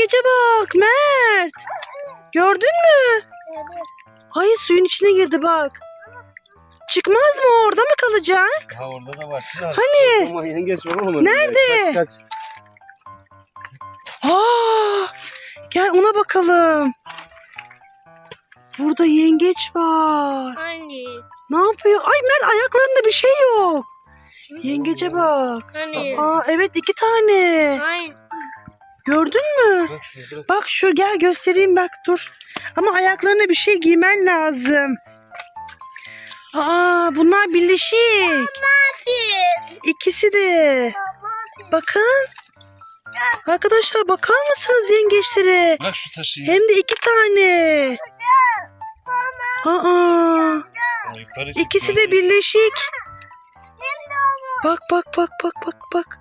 Yengece bak Mert. Gördün mü? Ay suyun içine girdi bak. Çıkmaz mı orada mı kalacak? Ha orada da var. Çınar. Hani? Ama yengeç var oğlum. Nerede? Kaç kaç. Aa, gel ona bakalım. Burada yengeç var. Hani? Ne yapıyor? Ay Mert ayaklarında bir şey yok. Yengece bak. Hani? Aa evet iki tane. Hani? Gördün mü? Bak şunu bırak. Bak şu gel göstereyim bak dur. Ama ayaklarına bir şey giymen lazım. Aa bunlar birleşik. İkisi de. Bakın. Arkadaşlar bakar mısınız yengeçlere? Bırak şu taşı. Hem de iki tane. Aa, ikisi de birleşik. Bak bak bak bak bak bak.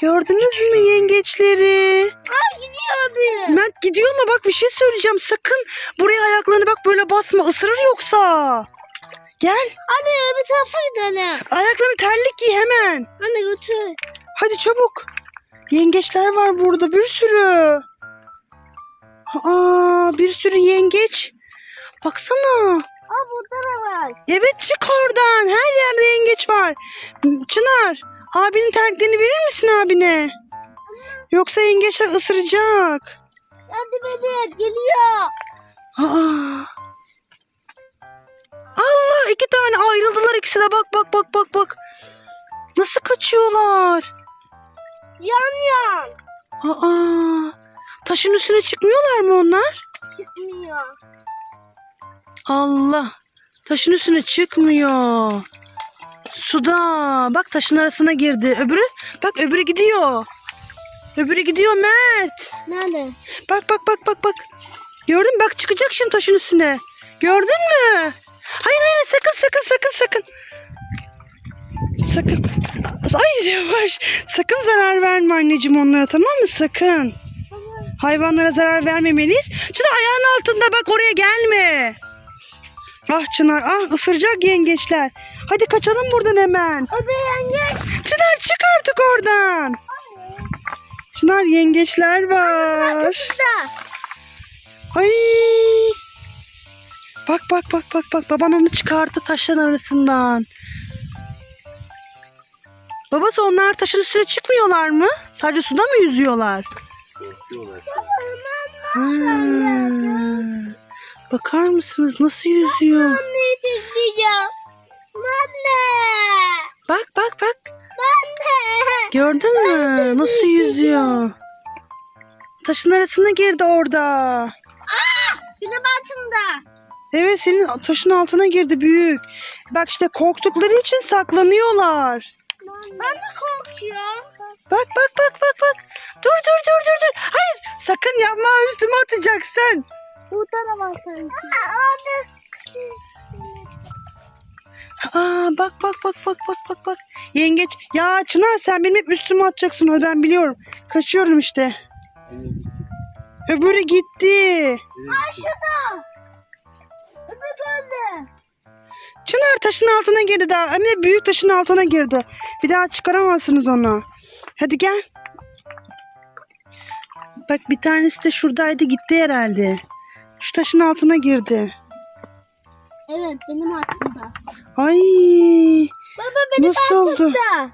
Gördünüz mü yengeçleri? Gidiyor bir. Mert gidiyor ama bak bir şey söyleyeceğim. Sakın buraya ayaklarını bak böyle basma. ısırır yoksa. Gel. Hadi bir tarafa gidelim. Ayaklarını terlik giy hemen. Hadi götür. Hadi çabuk. Yengeçler var burada bir sürü. Aa, bir sürü yengeç. Baksana. Aa burada da var. Evet çık oradan. Her yerde yengeç var. Çınar, abinin terliklerini verir misin abine? Yoksa yengeçler ısıracak. Hadi Bedir geliyor. Aa. Allah iki tane ayrıldılar ikisi de bak bak bak bak bak. Nasıl kaçıyorlar? Yan yan. Aa. Taşın üstüne çıkmıyorlar mı onlar? Çıkmıyor. Allah. Taşın üstüne çıkmıyor. Suda. Bak taşın arasına girdi. Öbürü bak öbürü gidiyor. Öbürü gidiyor Mert. Nerede? Bak bak bak bak bak. Gördün mü? bak çıkacak şimdi taşın üstüne. Gördün mü? Hayır hayır sakın sakın sakın sakın. Sakın. Ay yavaş. Sakın zarar verme anneciğim onlara tamam mı? Sakın. Hayvanlara zarar vermemeliyiz. Çınar ayağın altında bak oraya gelme. Ah Çınar ah ısıracak yengeçler. Hadi kaçalım buradan hemen. O bir yengeç. Çınar çık artık oradan. Çınar yengeçler var. Ay. Bak bak bak bak bak baban onu çıkarttı taşın arasından. Babası onlar taşın üstüne çıkmıyorlar mı? Sadece suda mı yüzüyorlar? Korkuyorlar. Ha. Bakar mısınız nasıl yüzüyor? Anneyi çekeceğim. Anne. Bak bak bak. Anne. Gördün mü? Nasıl yüzüyor? Taşın arasına girdi orada. Günü batımda. Evet senin taşın altına girdi büyük. Bak işte korktukları için saklanıyorlar. Ben de korkuyorum. Bak bak bak bak bak. Dur dur dur dur dur. Hayır sakın yapma üstüme atacaksın. Var sanki. Orada. Aa bak bak bak bak bak bak bak. Yengeç. Ya Çınar sen benim hep üstüme atacaksın o ben biliyorum. Kaçıyorum işte. Öbürü gitti. Aa şurada. Öbür gördü. Çınar taşın altına girdi daha. De büyük taşın altına girdi. Bir daha çıkaramazsınız onu. Hadi gel. Bak bir tanesi de şuradaydı gitti herhalde. Şu taşın altına girdi. Evet benim aklımda. Ay Baba benim nasıldı? aklımda.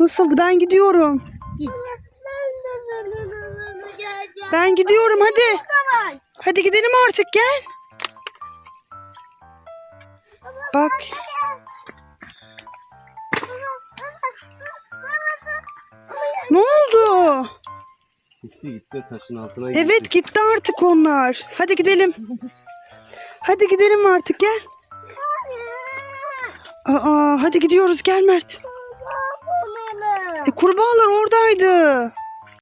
Nasıldı? Ben gidiyorum. Git. Ben gidiyorum hadi. Hadi gidelim artık gel. Bak. Gitti gitti taşın altına gitti. Evet gitti artık onlar. Hadi gidelim. Hadi gidelim artık gel. Aa hadi gidiyoruz gel Mert. E, kurbağalar oradaydı.